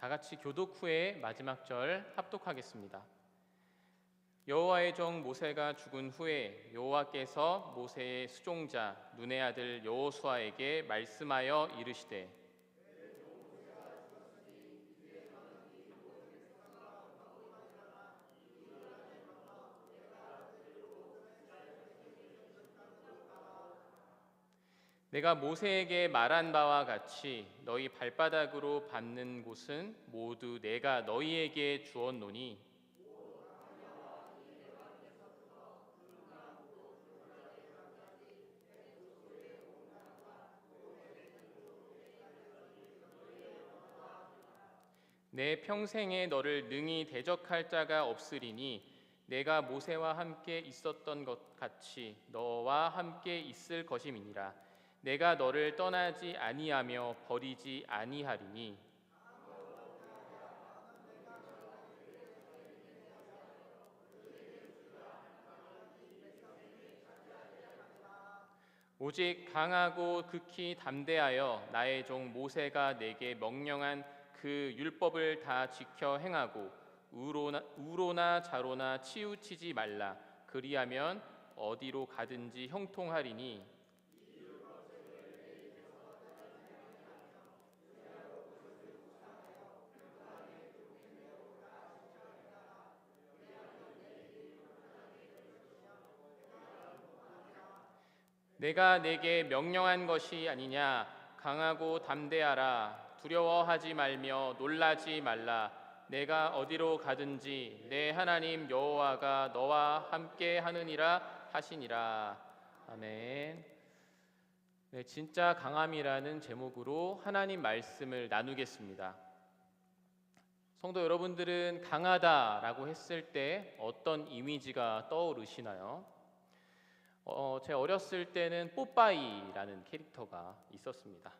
다 같이 교독 후에 마지막 절 합독하겠습니다. 여호와의 종 모세가 죽은 후에 여호와께서 모세의 수종자 눈의 아들 여호수아에게 말씀하여 이르시되 내가 모세에게 말한 바와 같이 너희 발바닥으로 밟는 곳은 모두 내가 너희에게 주었노니. 내 평생에 너를 능히 대적할 자가 없으리니 내가 모세와 함께 있었던 것 같이 너와 함께 있을 것임이니라 내가 너를 떠나지 아니하며 버리지 아니하리니. 오직 강하고 극히 담대하여 나의 종 모세가 내게 명령한 그 율법을 다 지켜 행하고 우로나, 우로나 자로나 치우치지 말라. 그리하면 어디로 가든지 형통하리니 내가 내게 명령한 것이 아니냐 강하고 담대하라 두려워하지 말며 놀라지 말라 내가 어디로 가든지 내 하나님 여호와가 너와 함께 하느니라 하시니라 아멘. 네, 진짜 강함이라는 제목으로 하나님 말씀을 나누겠습니다. 성도 여러분들은 강하다라고 했을 때 어떤 이미지가 떠오르시나요? 어, 제 어렸을 때는 뽀빠이라는 캐릭터가 있었습니다.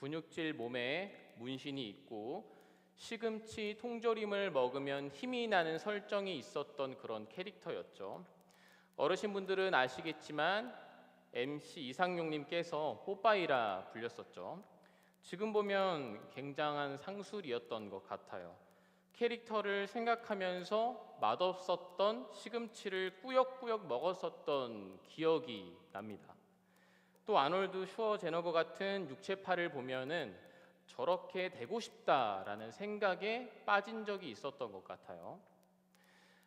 근육질 몸에 문신이 있고 시금치 통조림을 먹으면 힘이 나는 설정이 있었던 그런 캐릭터였죠. 어르신분들은 아시겠지만 MC 이상용님께서 뽀빠이라 불렸었죠. 지금 보면 굉장한 상술이었던 것 같아요. 캐릭터를 생각하면서 맛없었던 시금치를 꾸역꾸역 먹었었던 기억이 납니다. 또 아놀드 슈어제너거 같은 육체파를 보면은 저렇게 되고 싶다라는 생각에 빠진 적이 있었던 것 같아요.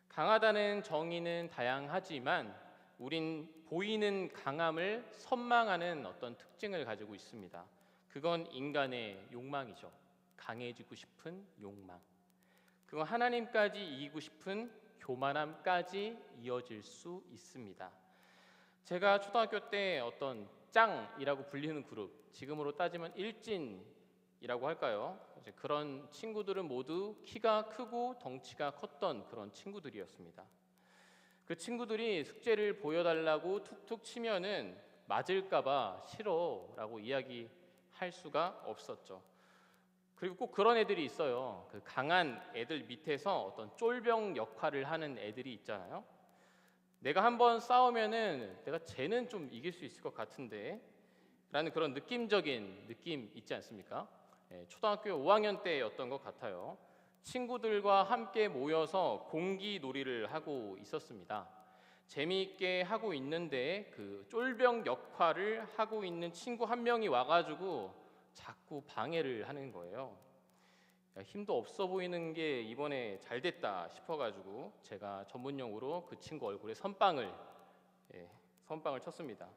강하다는 정의는 다양하지만 우린 보이는 강함을 선망하는 어떤 특징을 가지고 있습니다. 그건 인간의 욕망이죠. 강해지고 싶은 욕망. 그건 하나님까지 이기고 싶은 교만함까지 이어질 수 있습니다. 제가 초등학교 때 어떤 짱이라고 불리는 그룹, 지금으로 따지면 일진이라고 할까요? 그런 친구들은 모두 키가 크고 덩치가 컸던 그런 친구들이었습니다. 그 친구들이 숙제를 보여달라고 툭툭 치면은 맞을까봐 싫어라고 이야기할 수가 없었죠. 그리고 꼭 그런 애들이 있어요. 그 강한 애들 밑에서 어떤 쫄병 역할을 하는 애들이 있잖아요. 내가 한번 싸우면은 내가 쟤는 좀 이길 수 있을 것 같은데 라는 그런 느낌적인 느낌 있지 않습니까? 예, 초등학교 5학년 때였던 것 같아요. 친구들과 함께 모여서 공기 놀이를 하고 있었습니다. 재미있게 하고 있는데 그 쫄병 역할을 하고 있는 친구 한 명이 와가지고 자꾸 방해를 하는 거예요. 힘도 없어 보이는 게 이번에 잘 됐다 싶어가지고 제가 전문용어로 그 친구 얼굴에 선빵을 예, 선빵을 쳤습니다.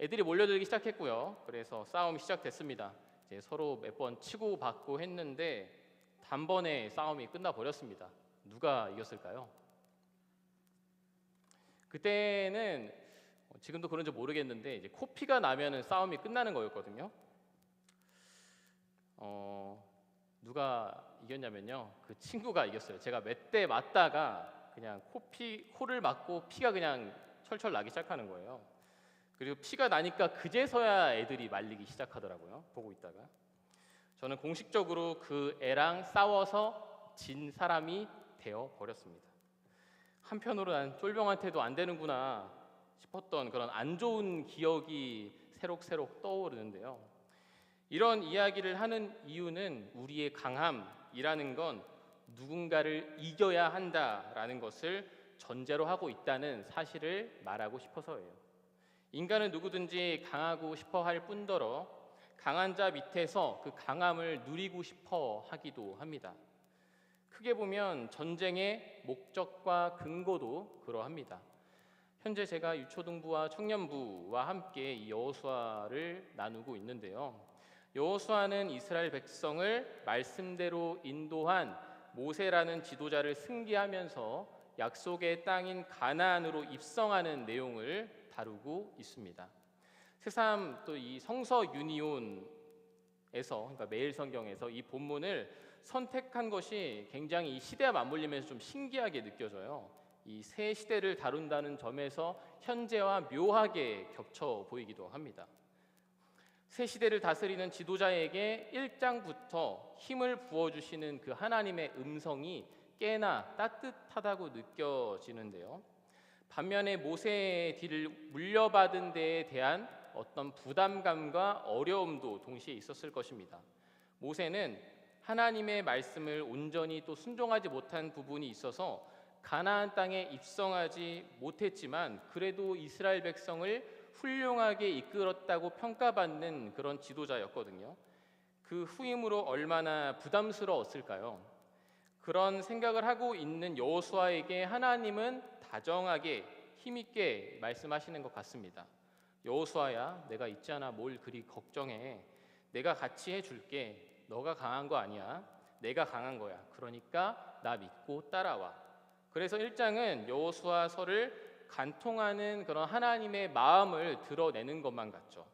애들이 몰려들기 시작했고요. 그래서 싸움이 시작됐습니다. 이제 서로 몇 번 치고 받고 했는데 단번에 싸움이 끝나 버렸습니다. 누가 이겼을까요? 그때는 지금도 그런지 모르겠는데 이제 코피가 나면은 싸움이 끝나는 거였거든요. 어, 누가 이겼냐면요. 그 친구가 이겼어요. 제가 몇 대 맞다가 그냥 코피 코를 맞고 피가 그냥 철철 나기 시작하는 거예요. 그리고 피가 나니까 그제서야 애들이 말리기 시작하더라고요. 보고 있다가 저는 공식적으로 그 애랑 싸워서 진 사람이 되어 버렸습니다. 한편으로 난 쫄병한테도 안 되는구나 싶었던 그런 안 좋은 기억이 새록새록 떠오르는데요. 이런 이야기를 하는 이유는 우리의 강함이라는 건 누군가를 이겨야 한다라는 것을 전제로 하고 있다는 사실을 말하고 싶어서예요. 인간은 누구든지 강하고 싶어 할 뿐더러 강한 자 밑에서 그 강함을 누리고 싶어 하기도 합니다. 크게 보면 전쟁의 목적과 근거도 그러합니다. 현재 제가 유초등부와 청년부와 함께 이 여호수아를 나누고 있는데요. 여호수아는 이스라엘 백성을 말씀대로 인도한 모세라는 지도자를 승계하면서 약속의 땅인 가나안으로 입성하는 내용을 다루고 있습니다. 새삼 또 이 성서 유니온에서 그러니까 매일 성경에서 이 본문을 선택한 것이 굉장히 이 시대와 맞물리면서 좀 신기하게 느껴져요. 이 새 시대를 다룬다는 점에서 현재와 묘하게 겹쳐 보이기도 합니다. 새 시대를 다스리는 지도자에게 1장부터 힘을 부어 주시는 그 하나님의 음성이 꽤나 따뜻하다고 느껴지는데요. 반면에 모세의 뒤를 물려받은 데에 대한 어떤 부담감과 어려움도 동시에 있었을 것입니다. 모세는 하나님의 말씀을 온전히 또 순종하지 못한 부분이 있어서 가나안 땅에 입성하지 못했지만 그래도 이스라엘 백성을 훌륭하게 이끌었다고 평가받는 그런 지도자였거든요. 그 후임으로 얼마나 부담스러웠을까요? 그런 생각을 하고 있는 여호수아에게 하나님은 다정하게 힘 있게 말씀하시는 것 같습니다. 여호수아야, 내가 있잖아. 뭘 그리 걱정해? 내가 같이 해줄게. 너가 강한 거 아니야. 내가 강한 거야. 그러니까 나 믿고 따라와. 그래서 1장은 여호수아서를 간통하는 그런 하나님의 마음을 드러내는 것만 같죠.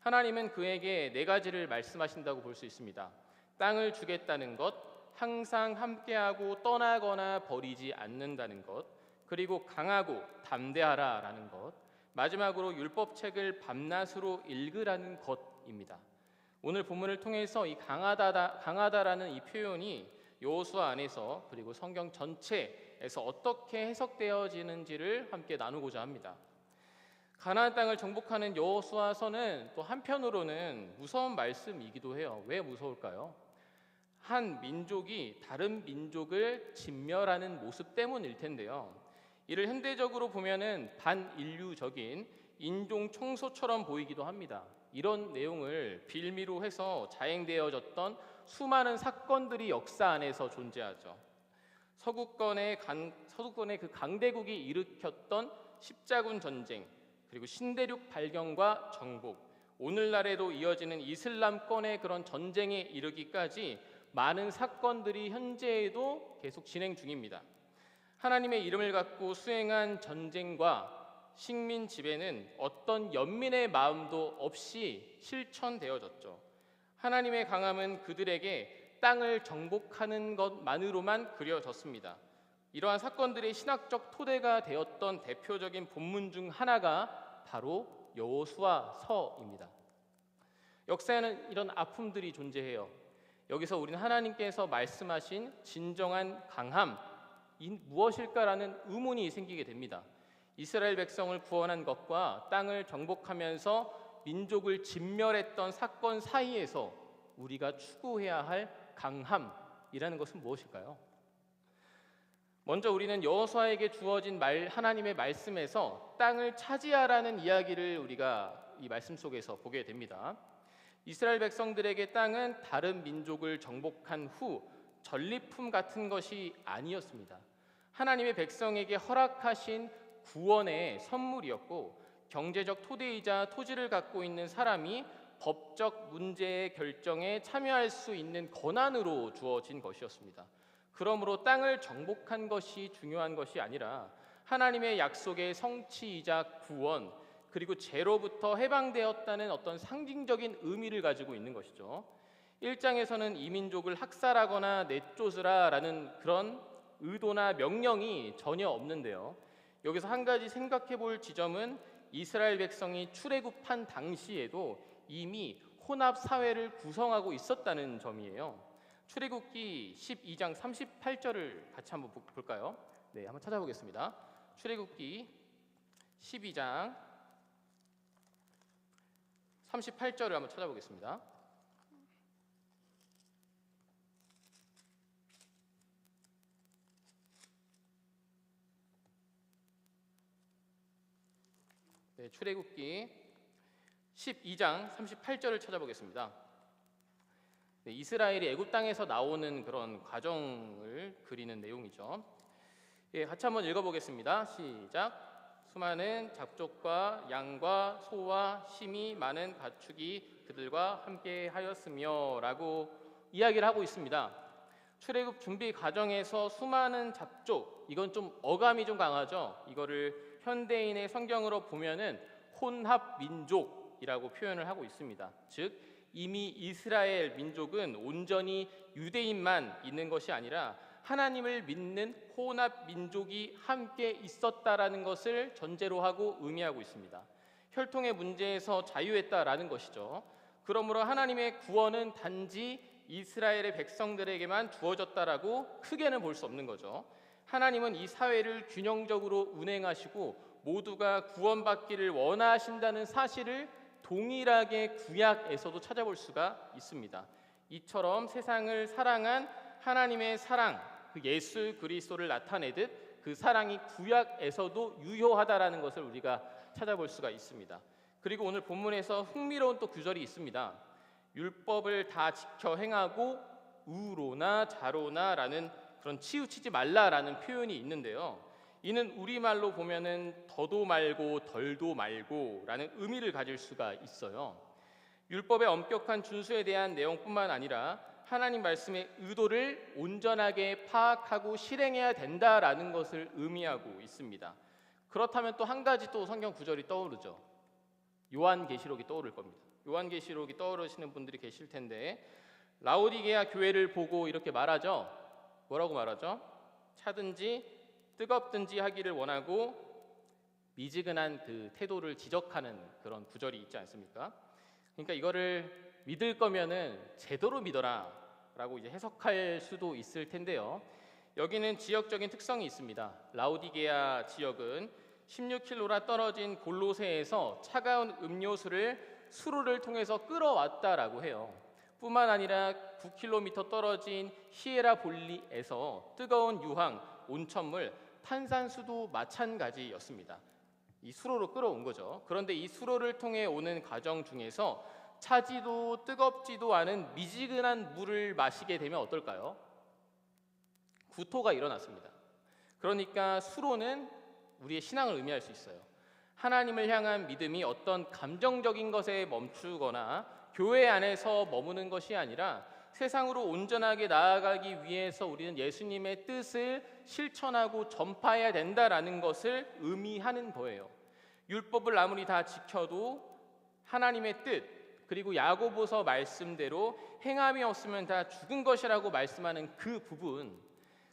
하나님은 그에게 네 가지를 말씀하신다고 볼 수 있습니다. 땅을 주겠다는 것, 항상 함께하고 떠나거나 버리지 않는다는 것, 그리고 강하고 담대하라라는 것, 마지막으로 율법책을 밤낮으로 읽으라는 것입니다. 오늘 본문을 통해서 이 강하다 강하다라는 이 표현이 여호수아 안에서 그리고 성경 전체 에서 어떻게 해석되어지는지를 함께 나누고자 합니다. 가나안 땅을 정복하는 여호수아서는 또 한편으로는 무서운 말씀이기도 해요. 왜 무서울까요? 한 민족이 다른 민족을 진멸하는 모습 때문일 텐데요. 이를 현대적으로 보면은 반인류적인 인종 청소처럼 보이기도 합니다. 이런 내용을 빌미로 해서 자행되어졌던 수많은 사건들이 역사 안에서 존재하죠. 서구권의 강, 서구권의 그 강대국이 일으켰던 십자군 전쟁, 그리고 신대륙 발견과 정복, 오늘날에도 이어지는 이슬람권의 그런 전쟁에 이르기까지 많은 사건들이 현재에도 계속 진행 중입니다. 하나님의 이름을 갖고 수행한 전쟁과 식민 지배는 어떤 연민의 마음도 없이 실천되어졌죠. 하나님의 강함은 그들에게 땅을 정복하는 것만으로만 그려졌습니다. 이러한 사건들의 신학적 토대가 되었던 대표적인 본문 중 하나가 바로 여호수아서입니다. 역사에는 이런 아픔들이 존재해요. 여기서 우리는 하나님께서 말씀하신 진정한 강함 무엇일까라는 의문이 생기게 됩니다. 이스라엘 백성을 구원한 것과 땅을 정복하면서 민족을 진멸했던 사건 사이에서 우리가 추구해야 할 강함이라는 것은 무엇일까요? 먼저 우리는 여호수아에게 주어진 말 하나님의 말씀에서 땅을 차지하라는 이야기를 우리가 이 말씀 속에서 보게 됩니다. 이스라엘 백성들에게 땅은 다른 민족을 정복한 후 전리품 같은 것이 아니었습니다. 하나님의 백성에게 허락하신 구원의 선물이었고 경제적 토대이자 토지를 갖고 있는 사람이 법적 문제의 결정에 참여할 수 있는 권한으로 주어진 것이었습니다. 그러므로 땅을 정복한 것이 중요한 것이 아니라 하나님의 약속의 성취이자 구원 그리고 죄로부터 해방되었다는 어떤 상징적인 의미를 가지고 있는 것이죠. 1장에서는 이민족을 학살하거나 내쫓으라라는 그런 의도나 명령이 전혀 없는데요. 여기서 한 가지 생각해 볼 지점은 이스라엘 백성이 출애굽한 당시에도 이미 혼합 사회를 구성하고 있었다는 점이에요. 출애굽기 12장 38절을 같이 한번 볼까요? 네, 한번 찾아보겠습니다. 출애굽기 12장 38절을 한번 찾아보겠습니다. 네, 출애굽기 12장 38절을 찾아보겠습니다. 네, 이스라엘이 애굽 땅에서 나오는 그런 과정을 그리는 내용이죠. 예, 같이 한번 읽어보겠습니다. 시작. 수많은 잡족과 양과 소와 심이 많은 가축이 그들과 함께 하였으며라고 이야기를 하고 있습니다. 출애굽 준비 과정에서 수많은 잡족 이건 좀 어감이 좀 강하죠. 이거를 현대인의 성경으로 보면은 혼합 민족 이라고 표현을 하고 있습니다. 즉 이미 이스라엘 민족은 온전히 유대인만 있는 것이 아니라 하나님을 믿는 혼합 민족이 함께 있었다라는 것을 전제로 하고 의미하고 있습니다. 혈통의 문제에서 자유했다라는 것이죠. 그러므로 하나님의 구원은 단지 이스라엘의 백성들에게만 주어졌다라고 크게는 볼 수 없는 거죠. 하나님은 이 사회를 균형적으로 운행하시고 모두가 구원받기를 원하신다는 사실을 동일하게 구약에서도 찾아볼 수가 있습니다. 이처럼 세상을 사랑한 하나님의 사랑, 그 예수 그리스도를 나타내듯 그 사랑이 구약에서도 유효하다라는 것을 우리가 찾아볼 수가 있습니다. 그리고 오늘 본문에서 흥미로운 또 구절이 있습니다. 율법을 다 지켜 행하고 우로나 자로나라는 그런 치우치지 말라라는 표현이 있는데요. 이는 우리말로 보면은 더도 말고 덜도 말고라는 의미를 가질 수가 있어요. 율법의 엄격한 준수에 대한 내용뿐만 아니라 하나님 말씀의 의도를 온전하게 파악하고 실행해야 된다라는 것을 의미하고 있습니다. 그렇다면 또 한 가지 또 성경 구절이 떠오르죠. 요한계시록이 떠오를 겁니다. 요한계시록이 떠오르시는 분들이 계실 텐데 라오디게아 교회를 보고 이렇게 말하죠. 뭐라고 말하죠? 차든지 뜨겁든지 하기를 원하고 미지근한 그 태도를 지적하는 그런 구절이 있지 않습니까? 그러니까 이거를 믿을 거면은 제대로 믿어라라고 이제 해석할 수도 있을 텐데요. 여기는 지역적인 특성이 있습니다. 라우디게아 지역은 16킬로라 떨어진 골로새에서 차가운 음료수를 수로를 통해서 끌어왔다라고 해요. 뿐만 아니라 9km 떨어진 히에라 볼리에서 뜨거운 유황, 온천물, 탄산수도 마찬가지였습니다. 이 수로로 끌어온 거죠. 그런데 이 수로를 통해 오는 과정 중에서 차지도 뜨겁지도 않은 미지근한 물을 마시게 되면 어떨까요? 구토가 일어났습니다. 그러니까 수로는 우리의 신앙을 의미할 수 있어요. 하나님을 향한 믿음이 어떤 감정적인 것에 멈추거나 교회 안에서 머무는 것이 아니라 세상으로 온전하게 나아가기 위해서 우리는 예수님의 뜻을 실천하고 전파해야 된다라는 것을 의미하는 거예요. 율법을 아무리 다 지켜도 하나님의 뜻 그리고 야고보서 말씀대로 행함이 없으면 다 죽은 것이라고 말씀하는 그 부분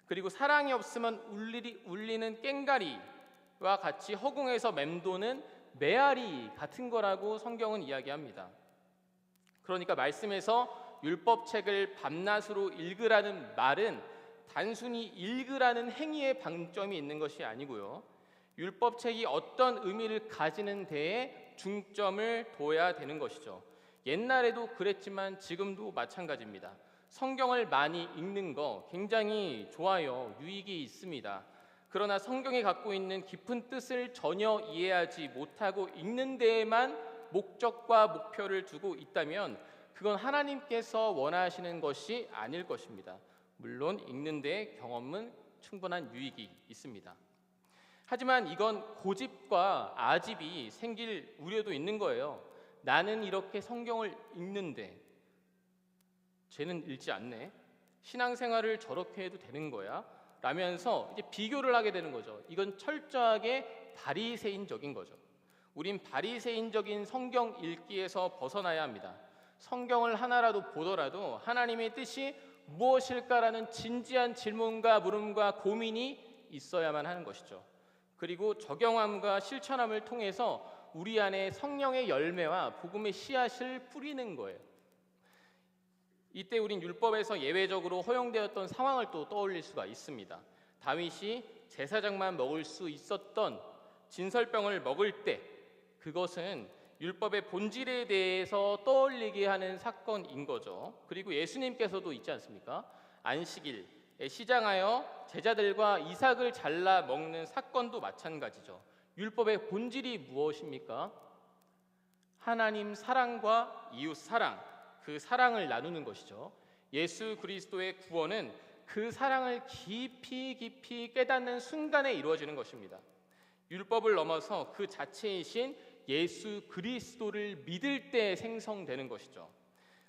그리고 사랑이 없으면 울리, 울리는 깽가리와 같이 허공에서 맴도는 메아리 같은 거라고 성경은 이야기합니다. 그러니까 말씀에서 율법책을 밤낮으로 읽으라는 말은 단순히 읽으라는 행위의 방점이 있는 것이 아니고요. 율법책이 어떤 의미를 가지는 데에 중점을 둬야 되는 것이죠. 옛날에도 그랬지만 지금도 마찬가지입니다. 성경을 많이 읽는 거 굉장히 좋아요. 유익이 있습니다. 그러나 성경이 갖고 있는 깊은 뜻을 전혀 이해하지 못하고 읽는 데에만 목적과 목표를 두고 있다면 그건 하나님께서 원하시는 것이 아닐 것입니다. 물론 읽는데 경험은 충분한 유익이 있습니다. 하지만 이건 고집과 아집이 생길 우려도 있는 거예요. 나는 이렇게 성경을 읽는데 쟤는 읽지 않네. 신앙생활을 저렇게 해도 되는 거야? 라면서 이제 비교를 하게 되는 거죠. 이건 철저하게 바리새인적인 거죠. 우린 바리새인적인 성경 읽기에서 벗어나야 합니다. 성경을 하나라도 보더라도 하나님의 뜻이 무엇일까라는 진지한 질문과 물음과 고민이 있어야만 하는 것이죠. 그리고 적용함과 실천함을 통해서 우리 안에 성령의 열매와 복음의 씨앗을 뿌리는 거예요. 이때 우린 율법에서 예외적으로 허용되었던 상황을 또 떠올릴 수가 있습니다. 다윗이 제사장만 먹을 수 있었던 진설병을 먹을 때 그것은 율법의 본질에 대해서 떠올리게 하는 사건인 거죠. 그리고 예수님께서도 있지 않습니까? 안식일에 시장하여 제자들과 이삭을 잘라 먹는 사건도 마찬가지죠. 율법의 본질이 무엇입니까? 하나님 사랑과 이웃 사랑, 그 사랑을 나누는 것이죠. 예수 그리스도의 구원은 그 사랑을 깊이 깊이 깨닫는 순간에 이루어지는 것입니다. 율법을 넘어서 그 자체이신 예수 그리스도를 믿을 때 생성되는 것이죠.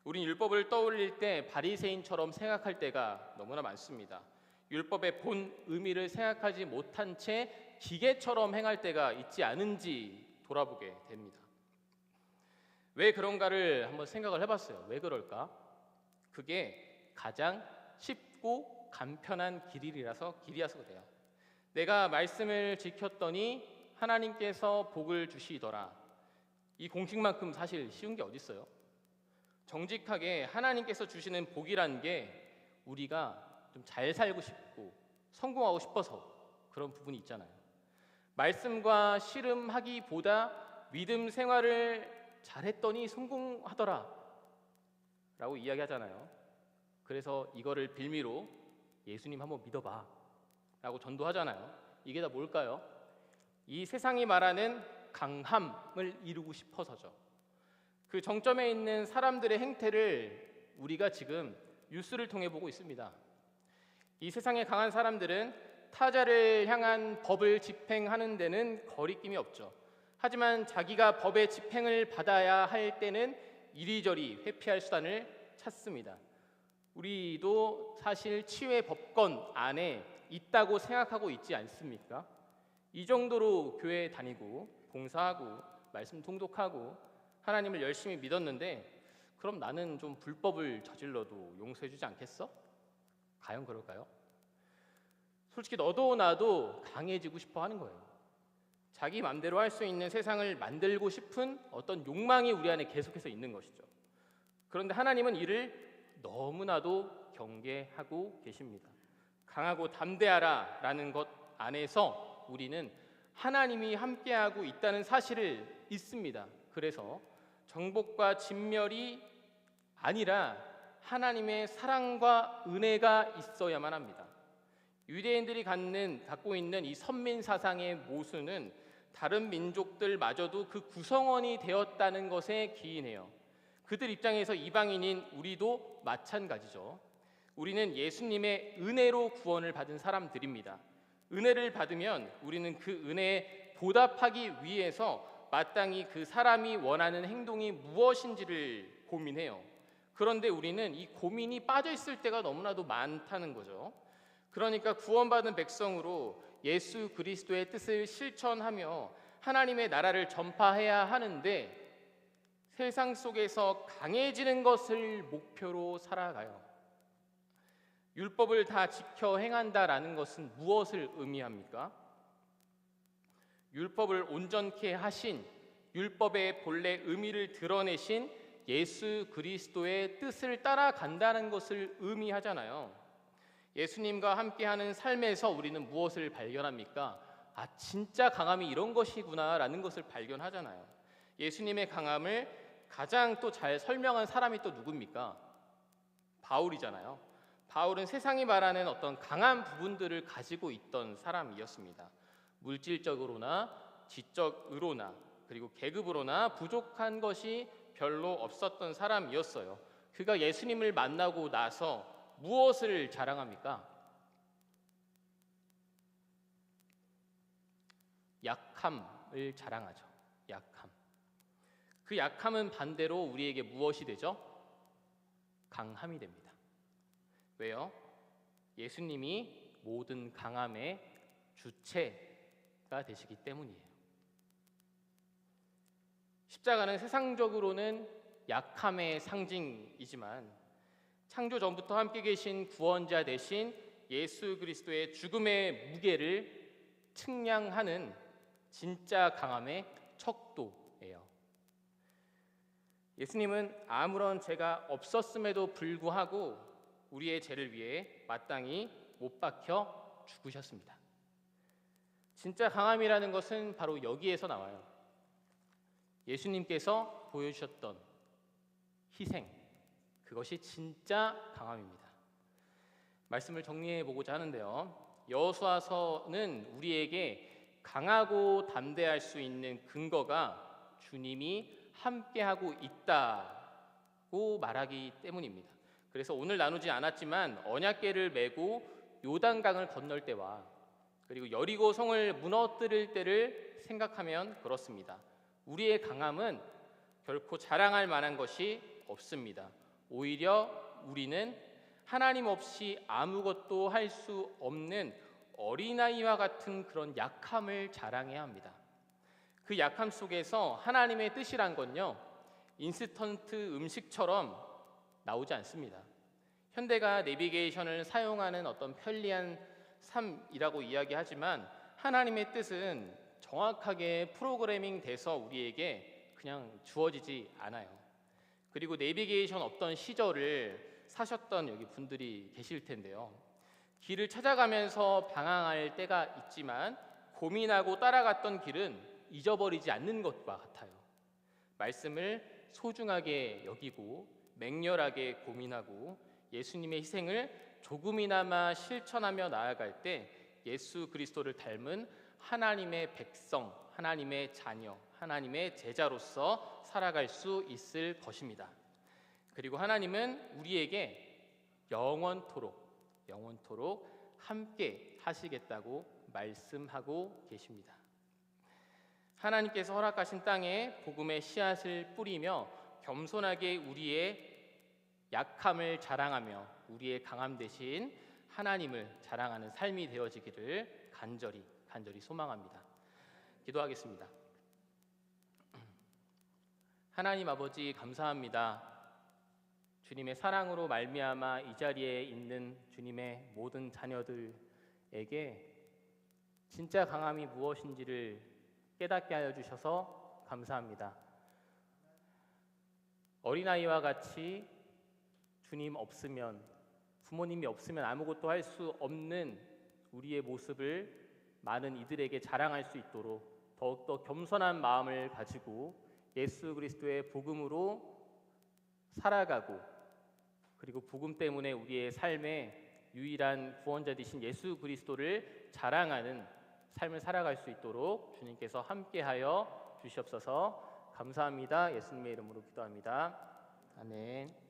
우린 율법을 떠올릴 때 바리새인처럼 생각할 때가 너무나 많습니다. 율법의 본 의미를 생각하지 못한 채 기계처럼 행할 때가 있지 않은지 돌아보게 됩니다. 왜 그런가를 한번 생각을 해봤어요. 왜 그럴까? 그게 가장 쉽고 간편한 길이라서 길이라서 그래요. 내가 말씀을 지켰더니 하나님께서 복을 주시더라. 이 공식만큼 사실 쉬운 게 어디 있어요? 정직하게 하나님께서 주시는 복이란 게 우리가 좀 잘 살고 싶고 성공하고 싶어서 그런 부분이 있잖아요. 말씀과 씨름하기보다 믿음 생활을 잘했더니 성공하더라. 라고 이야기하잖아요. 그래서 이거를 빌미로 예수님 한번 믿어봐. 라고 전도하잖아요. 이게 다 뭘까요? 이 세상이 말하는 강함을 이루고 싶어서죠. 그 정점에 있는 사람들의 행태를 우리가 지금 뉴스를 통해 보고 있습니다. 이 세상에 강한 사람들은 타자를 향한 법을 집행하는 데는 거리낌이 없죠. 하지만 자기가 법의 집행을 받아야 할 때는 이리저리 회피할 수단을 찾습니다. 우리도 사실 치유의 법권 안에 있다고 생각하고 있지 않습니까? 이 정도로 교회 다니고 봉사하고 말씀 통독하고 하나님을 열심히 믿었는데 그럼 나는 좀 불법을 저질러도 용서해 주지 않겠어? 과연 그럴까요? 솔직히 너도 나도 강해지고 싶어 하는 거예요. 자기 마음대로 할 수 있는 세상을 만들고 싶은 어떤 욕망이 우리 안에 계속해서 있는 것이죠. 그런데 하나님은 이를 너무나도 경계하고 계십니다. 강하고 담대하라 라는 것 안에서 우리는 하나님이 함께하고 있다는 사실을 잊습니다. 그래서 정복과 진멸이 아니라 하나님의 사랑과 은혜가 있어야만 합니다. 유대인들이 갖는 갖고 있는 이 선민 사상의 모순은 다른 민족들마저도 그 구성원이 되었다는 것에 기인해요. 그들 입장에서 이방인인 우리도 마찬가지죠. 우리는 예수님의 은혜로 구원을 받은 사람들입니다. 은혜를 받으면 우리는 그 은혜에 보답하기 위해서 마땅히 그 사람이 원하는 행동이 무엇인지를 고민해요. 그런데 우리는 이 고민이 빠져 있을 때가 너무나도 많다는 거죠. 그러니까 구원받은 백성으로 예수 그리스도의 뜻을 실천하며 하나님의 나라를 전파해야 하는데 세상 속에서 강해지는 것을 목표로 살아가요. 율법을 다 지켜 행한다라는 것은 무엇을 의미합니까? 율법을 온전케 하신 율법의 본래 의미를 드러내신 예수 그리스도의 뜻을 따라간다는 것을 의미하잖아요. 예수님과 함께하는 삶에서 우리는 무엇을 발견합니까? 아, 진짜 강함이 이런 것이구나라는 것을 발견하잖아요. 예수님의 강함을 가장 또 잘 설명한 사람이 또 누굽니까? 바울이잖아요. 바울은 세상이 말하는 어떤 강한 부분들을 가지고 있던 사람이었습니다. 물질적으로나 지적으로나 그리고 계급으로나 부족한 것이 별로 없었던 사람이었어요. 그가 예수님을 만나고 나서 무엇을 자랑합니까? 약함을 자랑하죠. 약함. 그 약함은 반대로 우리에게 무엇이 되죠? 강함이 됩니다. 왜요? 예수님이 모든 강함의 주체가 되시기 때문이에요. 십자가는 세상적으로는 약함의 상징이지만 창조 전부터 함께 계신 구원자 대신 예수 그리스도의 죽음의 무게를 측량하는 진짜 강함의 척도예요. 예수님은 아무런 죄가 없었음에도 불구하고 우리의 죄를 위해 마땅히 못 박혀 죽으셨습니다. 진짜 강함이라는 것은 바로 여기에서 나와요. 예수님께서 보여주셨던 희생, 그것이 진짜 강함입니다. 말씀을 정리해 보고자 하는데요. 여호수아서는 우리에게 강하고 담대할 수 있는 근거가 주님이 함께하고 있다고 말하기 때문입니다. 그래서 오늘 나누지 않았지만 언약궤를 메고 요단강을 건널 때와 그리고 여리고 성을 무너뜨릴 때를 생각하면 그렇습니다. 우리의 강함은 결코 자랑할 만한 것이 없습니다. 오히려 우리는 하나님 없이 아무것도 할 수 없는 어린아이와 같은 그런 약함을 자랑해야 합니다. 그 약함 속에서 하나님의 뜻이란 건요, 인스턴트 음식처럼 나오지 않습니다. 현대가 내비게이션을 사용하는 어떤 편리한 삶이라고 이야기하지만 하나님의 뜻은 정확하게 프로그래밍 돼서 우리에게 그냥 주어지지 않아요. 그리고 내비게이션 없던 시절을 사셨던 여기 분들이 계실 텐데요. 길을 찾아가면서 방황할 때가 있지만 고민하고 따라갔던 길은 잊어버리지 않는 것과 같아요. 말씀을 소중하게 여기고 맹렬하게 고민하고 예수님의 희생을 조금이나마 실천하며 나아갈 때 예수 그리스도를 닮은 하나님의 백성, 하나님의 자녀, 하나님의 제자로서 살아갈 수 있을 것입니다. 그리고 하나님은 우리에게 영원토록 영원토록 함께 하시겠다고 말씀하고 계십니다. 하나님께서 허락하신 땅에 복음의 씨앗을 뿌리며 겸손하게 우리의 약함을 자랑하며 우리의 강함 대신 하나님을 자랑하는 삶이 되어지기를 간절히 간절히 소망합니다. 기도하겠습니다. 하나님 아버지 감사합니다. 주님의 사랑으로 말미암아 이 자리에 있는 주님의 모든 자녀들에게 진짜 강함이 무엇인지를 깨닫게 하여 주셔서 감사합니다. 어린아이와 같이 주님 없으면 부모님이 없으면 아무것도 할 수 없는 우리의 모습을 많은 이들에게 자랑할 수 있도록 더욱더 겸손한 마음을 가지고 예수 그리스도의 복음으로 살아가고 그리고 복음 때문에 우리의 삶에 유일한 구원자 되신 예수 그리스도를 자랑하는 삶을 살아갈 수 있도록 주님께서 함께하여 주시옵소서 감사합니다. 예수님의 이름으로 기도합니다. 아멘.